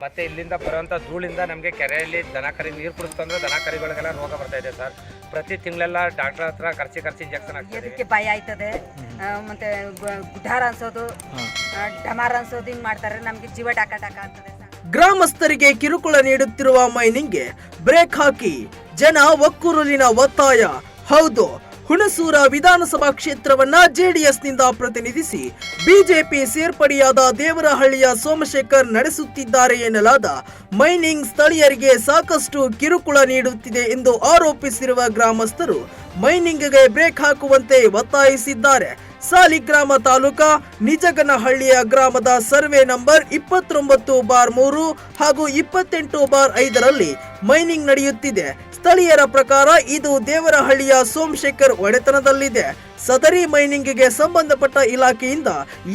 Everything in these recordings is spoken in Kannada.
ಮತ್ತೆ ಇಲ್ಲಿಂದ ಬರುವಂಥ ಧೂಳಿಂದ ನಮಗೆ ಕೆರೆಯಲ್ಲಿ ದನ ಕರಿ ನೀರು ಕುಡಿಸ್ತಂದ್ರೆ ದನ ಕರಿಗಳಿಗೆಲ್ಲ ರೋಗ ಬರ್ತಾ ಇದೆ ಸರ್. ಪ್ರತಿ ತಿಂಗಳೆಲ್ಲ ಡಾಕ್ಟರ್ ಹತ್ರ ಖರ್ಚಿ ಖರ್ಚಿ ಇಂಜೆಕ್ಷನ್ ಆಗ್ತದೆ ಎದಕ್ಕೆ ಭಯ ಆಯ್ತದೆ? ಆ, ಮತ್ತೆ ಗು- ಗುಡ್ಡಾರ ಅನ್ಸೋದು ಆ, ಡಮಾರ್ ಅನ್ಸೋದು ಹಿಂಗ್ ಮಾಡ್ತಾರೆ. ನಮ್ಗೆ ಜೀವ ಡಾಕ ಡಾಕ ಅಂತದೆ ಸರ್. ಗ್ರಾಮಸ್ಥರಿಗೆ ಕಿರುಕುಳ ನೀಡುತ್ತಿರುವ ಮೈನಿಂಗ್ಗೆ ಬ್ರೇಕ್ ಹಾಕಿ ಜನ ಒಕ್ಕೂರಲಿನ ಒತ್ತಾಯ. ಹೌದು ಹುಣಸೂರ ವಿಧಾನಸಭಾ ಕ್ಷೇತ್ರವನ್ನ ಜೆಡಿಎಸ್ನಿಂದ ಪ್ರತಿನಿಧಿಸಿ ಬಿಜೆಪಿ ಸೇರ್ಪಡೆಯಾದ ದೇವರಹಳ್ಳಿಯ ಸೋಮಶೇಖರ್ ನಡೆಸುತ್ತಿದ್ದಾರೆ ಎನ್ನಲಾದ ಮೈನಿಂಗ್ ಸ್ಥಳೀಯರಿಗೆ ಸಾಕಷ್ಟು ಕಿರುಕುಳ ನೀಡುತ್ತಿದೆ ಎಂದು ಆರೋಪಿಸಿರುವ ಗ್ರಾಮಸ್ಥರು ಮೈನಿಂಗ್ಗೆ ಬ್ರೇಕ್ ಹಾಕುವಂತೆ ಒತ್ತಾಯಿಸಿದ್ದಾರೆ. ಸಾಲಿಗ್ರಾಮ ತಾಲೂಕಾ ನಿಜಗನಹಳ್ಳಿಯ ಗ್ರಾಮದ ಸರ್ವೆ ನಂಬರ್ ಇಪ್ಪತ್ತೊಂಬತ್ತು ಬಾರ್ ಮೂರು ಹಾಗೂ ಇಪ್ಪತ್ತೆಂಟು ಬಾರ್ ಐದರಲ್ಲಿ ಮೈನಿಂಗ್ ನಡೆಯುತ್ತಿದೆ. ಸ್ಥಳೀಯರ ಪ್ರಕಾರ ಇದು ದೇವರಹಳ್ಳಿಯ ಸೋಮಶೇಖರ್ ಒಡೆತನದಲ್ಲಿದೆ. ಸದರಿ ಮೈನಿಂಗ್ಗೆ ಸಂಬಂಧಪಟ್ಟ ಇಲಾಖೆಯಿಂದ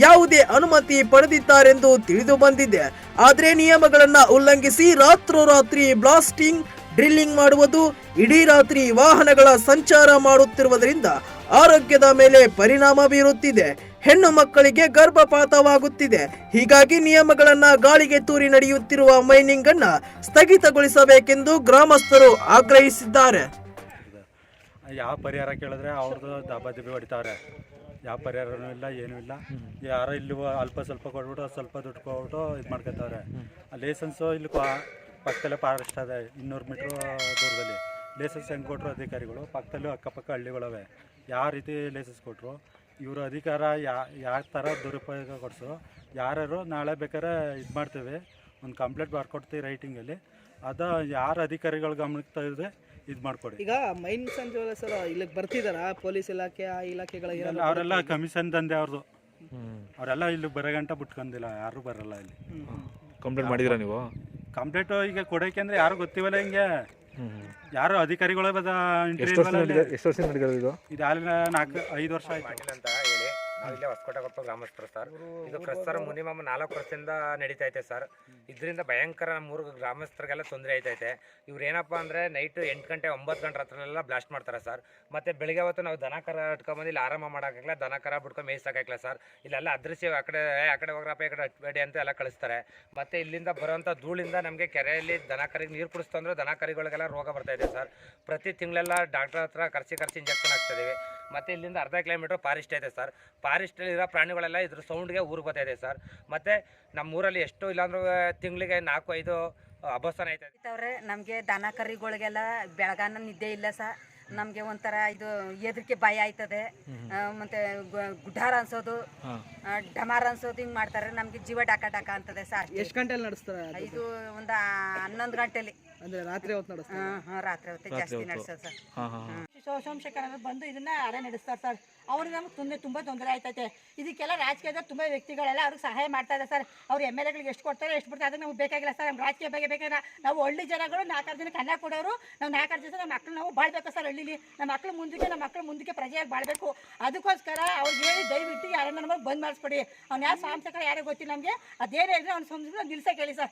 ಯಾವುದೇ ಅನುಮತಿ ಪಡೆದಿದ್ದಾರೆಂದು ತಿಳಿದು ಬಂದಿದೆ. ಆದರೆ ನಿಯಮಗಳನ್ನು ಉಲ್ಲಂಘಿಸಿ ರಾತ್ರೋರಾತ್ರಿ ಬ್ಲಾಸ್ಟಿಂಗ್, ಡ್ರಿಲ್ಲಿಂಗ್ ಮಾಡುವುದು, ಇಡೀ ರಾತ್ರಿ ವಾಹನಗಳ ಸಂಚಾರ ಮಾಡುತ್ತಿರುವುದರಿಂದ ಆರೋಗ್ಯದ ಮೇಲೆ ಪರಿಣಾಮ ಬೀರುತ್ತಿದೆ. ಹೆಣ್ಣು ಮಕ್ಕಳಿಗೆ ಗರ್ಭಪಾತವಾಗುತ್ತಿದೆ. ಹೀಗಾಗಿ ನಿಯಮಗಳನ್ನ ಗಾಳಿಗೆ ತೂರಿ ನಡೆಯುತ್ತಿರುವ ಮೈನಿಂಗ್ ಅನ್ನ ಸ್ಥಗಿತಗೊಳಿಸಬೇಕೆಂದು ಗ್ರಾಮಸ್ಥರು ಆಗ್ರಹಿಸಿದ್ದಾರೆ. ಯಾವ ಪರಿಹಾರ ಕೇಳಿದ್ರೆ ಅವ್ರದ್ದು ದಬ್ಬಿ ಹೊಡಿತಾವ್ರೆ ಯಾವ ಪರಿಹಾರನೂ ಇಲ್ಲ, ಏನೂ ಇಲ್ಲ. ಯಾರೋ ಇಲ್ಲಿ ಅಲ್ಪ ಸ್ವಲ್ಪ ಕೊಟ್ಬಿಟ್ಟು ಸ್ವಲ್ಪ ದುಡ್ಡು ಕೊಟ್ಬಿಟ್ಟು ಇದು ಮಾಡ್ಕೊತಾವ್ರೆ. ಲೈಸೆನ್ಸು ಇಲ್ಲಿ ಪಕ್ಕದಲ್ಲೇ ಫಾರೆಸ್ಟ್ ಅದೇ, ಇನ್ನೂರು ಮೀಟ್ರ್ ದೂರದಲ್ಲಿ. ಲೈಸೆನ್ಸ್ ಹೆಂಗೆ ಕೊಟ್ಟರು ಅಧಿಕಾರಿಗಳು? ಪಕ್ಕದಲ್ಲೂ ಅಕ್ಕಪಕ್ಕ ಹಳ್ಳಿಗಳವೆ. ಯಾವ ರೀತಿ ಲೈಸೆನ್ಸ್ ಕೊಟ್ಟರು ಇವರು ಅಧಿಕಾರ ಯಾ ಯಾವ ಥರ ದುರುಪಯೋಗ ಕೊಡಿಸೋ ಯಾರ್ಯಾರು ನಾಳೆ ಬೇಕಾದ್ರೆ ಇದು ಮಾಡ್ತೇವೆ ಒಂದು ಕಂಪ್ಲೇಂಟ್ ಬರ್ಕೊಡ್ತೀವಿ ರೈಟಿಂಗಲ್ಲಿ ಅದು ಯಾರು ಅಧಿಕಾರಿಗಳ ಗಮನಕ್ಕೆ ತೆಗೆದ್ರೆ ಇದು ಮಾಡ್ಕೊಡಿ. ಈಗ ಮೈನ್ ಸಂಜೆ ಸರ್ ಇಲ್ಲಿಗೆ ಬರ್ತಿದಾರ? ಪೊಲೀಸ್ ಇಲಾಖೆ ಆ ಇಲಾಖೆಗಳ ಅವರೆಲ್ಲ ಕಮಿಷನ್ ತಂದೆ ಅವ್ರದ್ದು ಅವರೆಲ್ಲ ಇಲ್ಲಿ ಬರೋ ಗಂಟ ಬಿಟ್ಕೊಂಡಿಲ್ಲ ಯಾರು ಬರಲ್ಲ ಇಲ್ಲಿ. ಕಂಪ್ಲೇಂಟ್ ಮಾಡಿದ್ರ ನೀವು? ಕಂಪ್ಲೇಂಟ್ ಈಗ ಕೊಡೋಕೆ ಅಂದ್ರೆ ಯಾರು ಗೊತ್ತಿವಲ್ಲ ಹಿಂಗೆ. ಯಾರು ಅಧಿಕಾರಿಗಳ ಎಷ್ಟು ವರ್ಷ ನಡೀತಾ ಎಷ್ಟು ವರ್ಷ ನಡೀತದೆ ಇದು? ಇದು ಅಲ್ಲಿ ನಾಲ್ಕು ಐದು ವರ್ಷ ಆಯ್ತು. ಇಲ್ಲೇ ಹೊಸಕೋಟೆ ಕೊಪ್ಪ ಗ್ರಾಮಸ್ಥರು ಸರ್. ಇದು ಕ್ರಸ್ತರ್ ಮಿನಿಮಮ್ ನಾಲ್ಕು ವರ್ಷದಿಂದ ನಡೀತಾ ಐತೆ ಸರ್. ಇದರಿಂದ ಭಯಂಕರ ಮೂರು ಗ್ರಾಮಸ್ಥರಿಗೆಲ್ಲ ತೊಂದರೆ ಆಯ್ತೈತೆ ಇವ್ರು ಏನಪ್ಪ ಅಂದರೆ ನೈಟ್ ಎಂಟು ಗಂಟೆ ಒಂಬತ್ತು ಗಂಟೆ ಹತ್ರನೆಲ್ಲ ಬ್ಲಾಸ್ಟ್ ಮಾಡ್ತಾರೆ ಸರ್. ಮತ್ತು ಬೆಳಿಗ್ಗೆ ಹೊತ್ತು ನಾವು ದನ ಕರ ಇಟ್ಕೊಂಬಂದು ಇಲ್ಲಿ ಆರಾಮ ಮಾಡೋಕ್ಕಾಗಲ್ಲ ದನ ಕರ ಬಿಟ್ಕೊಂಡು ಮೇಯಿಸೋಕ್ಕಾಗಲ್ಲ ಸರ್. ಇಲ್ಲೆಲ್ಲ ಅದೃಶ್ಯ ಆ ಕಡೆ ಆ ಕಡೆ ಹೋಗ್ರಪ್ಪ ಈ ಕಡೆ ಹಟ್ಬೇಡಿ ಅಂತ ಎಲ್ಲ ಕಳಿಸ್ತಾರೆ. ಮತ್ತು ಇಲ್ಲಿಂದ ಬರುವಂಥ ಧೂಳಿಂದ ನಮಗೆ ಕೆರೆಯಲ್ಲಿ ದನ ಕರಿಗೆ ನೀರು ಕುಡಿಸ್ತಂದ್ರೆ ದನ ಕರಿಗಳಿಗೆಲ್ಲ ರೋಗ ಬರ್ತಾ ಇದೆ ಸರ್. ಪ್ರತಿ ತಿಂಗಳೆಲ್ಲ ಡಾಕ್ಟರ್ ಹತ್ರ ಖರ್ಚಿ ಖರ್ಚು ಇಂಜೆಕ್ಷನ್ ಹಾಕ್ತಿದ್ದೀವಿ ಮತ್ತು ಇಲ್ಲಿಂದ ಅರ್ಧ ಕಿಲೋಮೀಟ್ರ್ ಫಾರೆಸ್ಟ್ ಐತೆ ಸರ್. ಫಾರೆಸ್ಟಲ್ಲಿರೋ ಪ್ರಾಣಿಗಳೆಲ್ಲ ಇದ್ರ ಸೌಂಡ್ಗೆ ಊರಿಗೆ ಬರ್ತಾ ಇದೆ ಸರ್. ಮತ್ತು ನಮ್ಮೂರಲ್ಲಿ ಎಷ್ಟು ಇಲ್ಲಾಂದ್ರೂ ತಿಂಗಳಿಗೆ ನಾಲ್ಕು ಐದು ಅಭಸನ ಐತೆ. ಅವ್ರೆ ನಮಗೆ ದನ ಕರಿಗಳಿಗೆಲ್ಲ ಬೆಳಗಾನ ನಿದ್ದೆ ಇಲ್ಲ ಸರ್. ನಮಗೆ ಒಂಥರ ಇದು ಎದ್ರಿಕೆ ಭಯ ಆಯ್ತದೆ. ಆ, ಮತ್ತೆ ಗುಡ್ಡಾರ ಅನ್ಸೋದು ಡಮಾರ ಅನ್ಸೋದು ಹಿಂಗ್ ಮಾಡ್ತಾರೆ. ನಮ್ಗೆ ಜೀವ ಡಾಕ ಡಾಕ ಅಂತದೆ ಸರ್ ಎಷ್ಟು ಗಂಟೆಲಿ ನಡೆಸ್ತಾರೆ? ಇದು ಒಂದು ಹನ್ನೊಂದು ಗಂಟೆಲಿ. ಅಂದ್ರೆ ರಾತ್ರಿ ಹೊತ್ತು ನಡೆಸ್ತಾರೆ? ರಾತ್ರಿ ಹೊತ್ತೇ ಜಾಸ್ತಿ ನಡೆಸೋದು ಸರ್. ಹಾಂ ಹಾಂ ಸೋ- ಸೋಮಶೇಖರ್ ಬಂದು ಇದನ್ನ ಅರೆ ನಡೆಸ್ತಾರೆ ಸರ್. ಅವ್ರಿಗೆ ನಮ್ಗೆ ತೊಂದರೆ ತುಂಬ ತೊಂದರೆ ಆಯ್ತೈತೆ. ಇದಕ್ಕೆಲ್ಲ ರಾಜಕೀಯದ ತುಂಬ ವ್ಯಕ್ತಿಗಳೆಲ್ಲ ಅವ್ರಿಗೆ ಸಹಾಯ ಮಾಡ್ತಾ ಇದ್ದಾರೆ ಸರ್. ಅವ್ರು ಎಂ ಎಲ್ ಎಗಳಿಗೆ ಎಷ್ಟು ಕೊಡ್ತಾರೆ ಎಷ್ಟು ಬಿಡ್ತಾರೆ ಅದಕ್ಕೆ ನಮ್ಗೆ ಬೇಕಾಗಿಲ್ಲ ಸರ್. ನಮ್ಮ ರಾಜಕೀಯ ಬಗ್ಗೆ ಬೇಕಾಗಿಲ್ಲ ನಾವು ಹಳ್ಳಿ ಜನಗಳು ನಾಲ್ಕಾರು ಜನ ಅನ್ನ ಕೊಡೋರು. ನಾವು ನಾಲ್ಕಾರು ಜನ ನಮ್ಮ ಮಕ್ಳು ನಾವು ಬಾಳ್ಬೇಕು ಸರ್ ಹಳ್ಳಿಲಿ. ನಮ್ಮ ಮಕ್ಳು ಮುಂದಕ್ಕೆ, ನಮ್ಮ ಮಕ್ಕಳು ಮುಂದಕ್ಕೆ ಪ್ರಜೆಯಾಗಿ ಬಾಳ್ಬೇಕು. ಅದಕ್ಕೋಸ್ಕರ ಅವ್ರಿಗೆ ಹೇಳಿ ದಯವಿಟ್ಟು ಯಾರನ್ನ ನಮಗೆ ಬಂದ್ ಮಾಡಿಸ್ಕೊಡಿ. ಅವ್ನು ಯಾರು ಸಾಂಸಕರ ಯಾರೇ ಗೊತ್ತಿಲ್ಲ ನಮಗೆ. ಅದೇನೇ ಇದ್ರೆ ಅವ್ನು ಸಂಸ್ಕೃತ ನಿಲ್ಸಕ್ಕೆ ಹೇಳಿ ಸರ್.